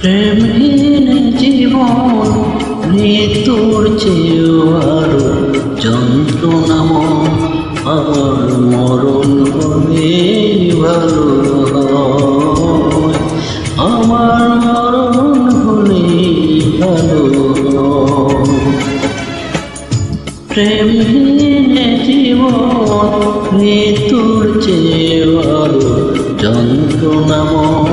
প্রেমহীন জীবন, মৃত্যুর চেয়েও আরও যন্ত্রণাম আমার মরণ হলে ভালো। আমার মরণ হলে ভালো। প্রেমহীন জীবন, মৃত্যুর চেয়েও আরও যন্ত্রণাম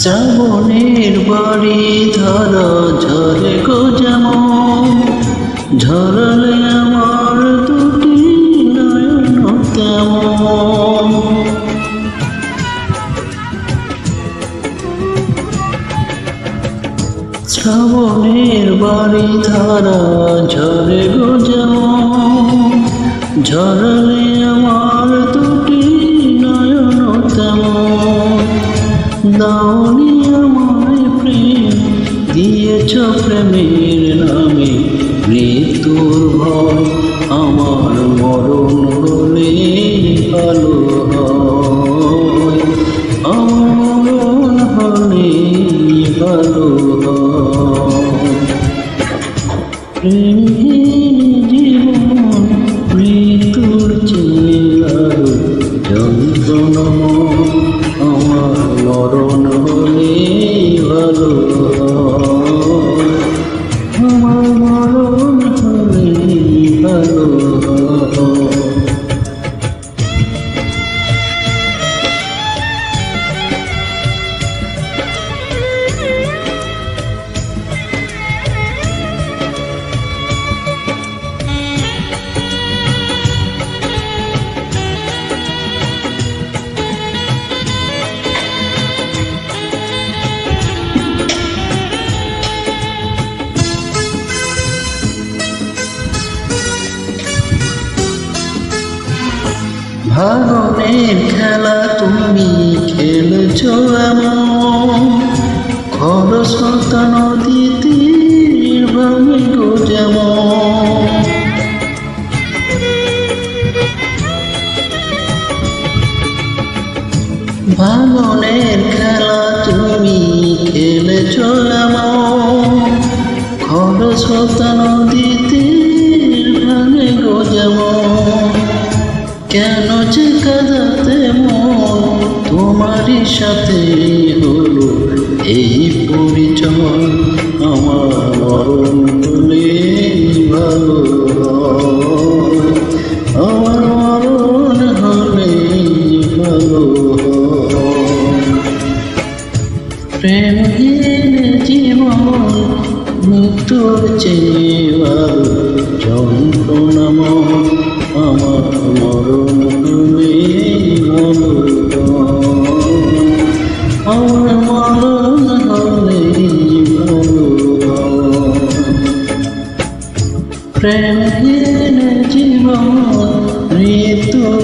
শ্রাবণের বাড়ি ধর, ঝরে গো যেমন ঝরলে আমার দুটি নয়ন তেমন। শ্রাবণের বাড়ি ধারা, ঝরে গো যেমন ঝরলে আমার দিয়েছ প্রেমের নামে মৃত্যুর ভয় আমার মরণ হলে ভালো হয়। হলে ভালো প্রেমহীন জীবন মৃত্যুর চেয়ার যন্ত্রণাময় আমার মরণ হলে ভালো ভাগনের খেলা তুমি খেলেছ এমন খরস্রোতা নদীতে ভাঙে গো যেমন ভাগনের খেলা তুমি খেলেছ এমন খরস্রোতা নদীতে ভাঙে গো যেমন। কেন সাথে হলো এই পরিচয় আমার মরণ ভালো প্রেমহীন জীবন মৃত্যুর চেয়ে ভালো প্রেমহীন জীবন মৃত্যুর